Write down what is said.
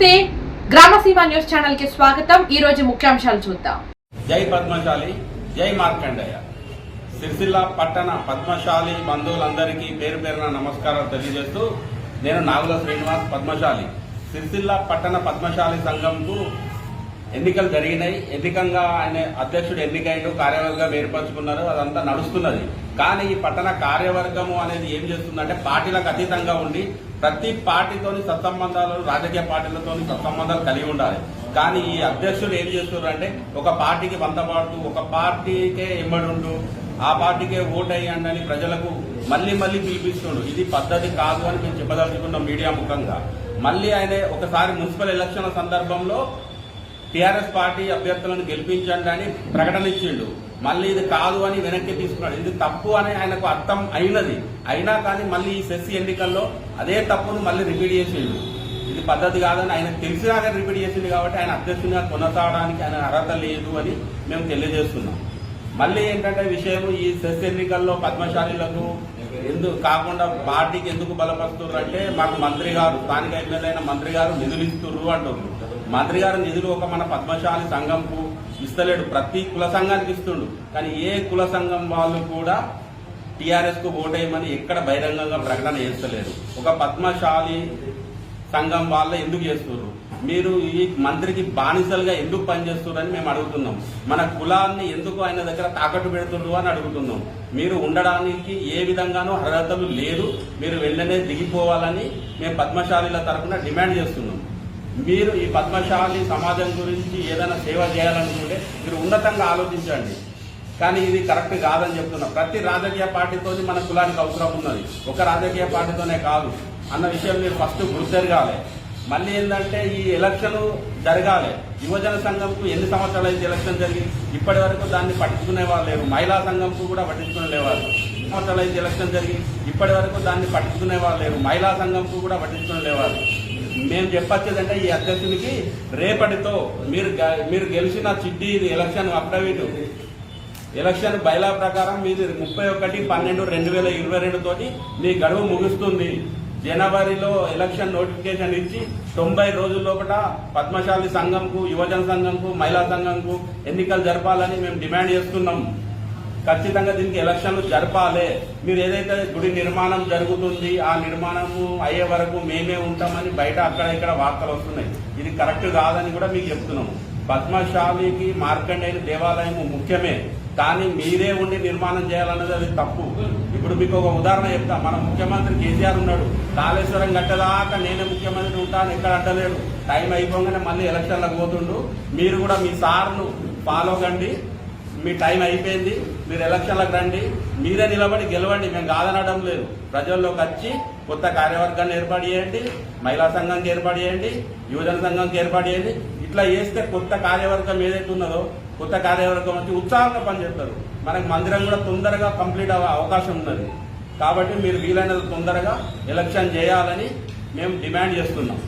నమస్తే. గ్రామసీమ న్యూస్ ఛానల్కి స్వాగతం. ఈ రోజు ముఖ్యాంశాలు చూద్దాం. జై పద్మశాలి జై మార్కండయ్య సిరిసిల్ల పట్టణ పద్మశాలి బంధువులందరికీ పేరు పేరున నమస్కారాలు తెలియజేస్తూ నేను నాగుల శ్రీనివాస్ పద్మశాలి. సిరిసిల్ల పట్టణ పద్మశాలి సంఘంకు ఎన్నికలు జరిగినాయి. ఎన్నికంగా ఆయన అధ్యక్షుడు ఎన్నికైండు కార్యవర్గం ఏర్పరచుకున్నారు అదంతా నడుస్తున్నది. కానీ ఈ పట్టణ కార్యవర్గము అనేది ఏం చేస్తుందంటే పార్టీలకు అతీతంగా ఉండి ప్రతి పార్టీతోని సత్సంబంధాలు రాజకీయ పార్టీలతోని సత్సంబంధాలు కలిగి ఉండాలి. కానీ ఈ అధ్యక్షులు ఏం చేస్తున్నారంటే ఒక పార్టీకి వంతపాడుతూ ఒక పార్టీకే ఎమ్మడుండు ఆ పార్టీకే ఓటు అని ప్రజలకు మళ్ళీ మళ్ళీ పిలిపిస్తుండు. ఇది పద్ధతి కాదు అని మేము చెప్పదలుచుకున్నాం మీడియా ముఖంగా. మళ్ళీ ఆయన ఒకసారి మున్సిపల్ ఎలక్షన్ల సందర్భంలో టీఆర్ఎస్ పార్టీ అభ్యర్థులను గెలిపించండి అని ప్రకటన ఇచ్చిండు. మళ్ళీ ఇది కాదు అని వెనక్కి తీసుకున్నాడు. ఇది తప్పు అని ఆయనకు అర్థం అయినది. అయినా కానీ మళ్ళీ ఈ సెస్ ఎన్నికల్లో అదే తప్పును మళ్ళీ రిపీట్ చేసిండు. ఇది పద్ధతి కాదని ఆయన తెలిసినా కానీ రిపీట్ చేసింది కాబట్టి ఆయన అధ్యక్షునిగా కొనసాగడానికి ఆయన అర్హత లేదు అని మేము తెలియజేస్తున్నాం. మళ్ళీ ఏంటంటే విషయం ఈ సెస్ ఎన్నికల్లో పద్మశాలీలకు ఎందుకు కాకుండా పార్టీకి ఎందుకు బలపరుస్తున్నారు అంటే మాకు మంత్రి గారు స్థానిక ఎమ్మెల్యే అయిన మంత్రి గారు నిధులు ఇస్తున్నారు అంటున్నారు మంత్రి గారి నిధులు ఒక మన పద్మశాలి సంఘంకు ఇస్తలేడు. ప్రతి కుల సంఘానికి ఇస్తుండు. కానీ ఏ కుల సంఘం వాళ్ళు కూడా టీఆర్ఎస్కు ఓటేయమని ఎక్కడ బహిరంగంగా ప్రకటన చేస్తలేరు. ఒక పద్మశాలి సంఘం వాళ్ళు ఎందుకు చేస్తున్నారు మీరు ఈ మంత్రికి బానిసలుగా ఎందుకు పనిచేస్తున్నారని మేము అడుగుతున్నాం. మన కులాన్ని ఎందుకు ఆయన దగ్గర తాకట్టు పెడుతుండ్రు అని అడుగుతున్నాం. మీరు ఉండడానికి ఏ విధంగానూ అర్హతలు లేదు మీరు వెంటనే దిగిపోవాలని మేము పద్మశాలిల తరఫున డిమాండ్ చేస్తున్నాం. మీరు ఈ పద్మశాలి సమాజం గురించి ఏదైనా సేవ చేయాలనుకుంటే మీరు ఉన్నతంగా ఆలోచించండి. కానీ ఇది కరెక్ట్ కాదని చెప్తున్నా. ప్రతి రాజకీయ పార్టీతో మన కులానికి అవసరం ఉన్నది. ఒక రాజకీయ పార్టీతోనే కాదు. అన్న విషయం మీరు ఫస్ట్ గుర్తెరగాలి మళ్ళీ ఏంటంటే ఈ ఎలక్షన్ జరగాలి. యువజన సంఘంకు ఎన్ని సంవత్సరాలు అయితే ఎలక్షన్ జరిగింది ఇప్పటి వరకు దాన్ని పట్టించుకునే వాళ్ళు లేరు. మహిళా సంఘంకు కూడా పట్టించుకునే వాళ్ళు సంవత్సరాలు అయితే ఎలక్షన్ జరిగింది ఇప్పటి వరకు దాన్ని పట్టించుకునే వాళ్ళు లేరు. మహిళా సంఘంకు కూడా పట్టించుకునే వాళ్ళు మేము చెప్పొచ్చేదంటే ఈ అధ్యక్షునికి రేపటితో మీరు మీరు గెలిచిన చిట్టి ఎలక్షన్ అఫిడవిట్. ఎలక్షన్ బైలా ప్రకారం మీది ముప్పై ఒకటి పన్నెండు రెండు వేల ఇరవై రెండుతోటి మీ గడువు ముగుస్తుంది. జనవరిలో ఎలక్షన్ నోటిఫికేషన్ ఇచ్చి తొంభై రోజుల లోపల పద్మశాలి సంఘంకు యువజన సంఘంకు మహిళా సంఘంకు ఎన్నికలు జరపాలని మేము డిమాండ్ చేస్తున్నాం. ఖచ్చితంగా దీనికి ఎలక్షన్లు జరపాలి. మీరు ఏదైతే గుడి నిర్మాణం జరుగుతుంది ఆ నిర్మాణము అయ్యే వరకు మేమే ఉంటామని బయట అక్కడ ఇక్కడ వార్తలు వస్తున్నాయి. ఇది కరెక్ట్ కాదని కూడా మీకు చెప్తున్నాము. పద్మశాలికి మార్కండేయ దేవాలయం ముఖ్యమే. కానీ మీరే ఉండి నిర్మాణం చేయాలన్నది అది తప్పు. ఇప్పుడు మీకు ఒక ఉదాహరణ చెప్తా. మన ముఖ్యమంత్రి కేసీఆర్ ఉన్నాడు. కాళేశ్వరం గట్టదాకా నేనే ముఖ్యమంత్రి ఉంటాను ఎక్కడ అంటలేడు టైం అయిపోగానే మళ్ళీ ఎలక్షన్లకు పోతుండు. మీరు కూడా మీ సార్ను ఫాలో కండి. మీ టైం అయిపోయింది మీరు ఎలక్షన్లకు రండి మీరే నిలబడి గెలవండి మేము కాదనడం లేదు. ప్రజల్లోకి వచ్చి కొత్త కార్యవర్గాన్ని ఏర్పాటు చేయండి మహిళా సంఘానికి ఏర్పాటు చేయండి యువజన సంఘానికి ఏర్పాటు చేయండి. ఇట్లా చేస్తే కొత్త కార్యవర్గం ఏదైతే ఉన్నదో కొత్త కార్యవర్గం వచ్చి ఉత్సాహంగా పనిచేస్తారు. మనకు మందిరం కూడా తొందరగా కంప్లీట్ అవ్వే అవకాశం ఉన్నది. కాబట్టి మీరు వీలైనంత తొందరగా ఎలక్షన్ చేయాలని మేము డిమాండ్ చేస్తున్నాం.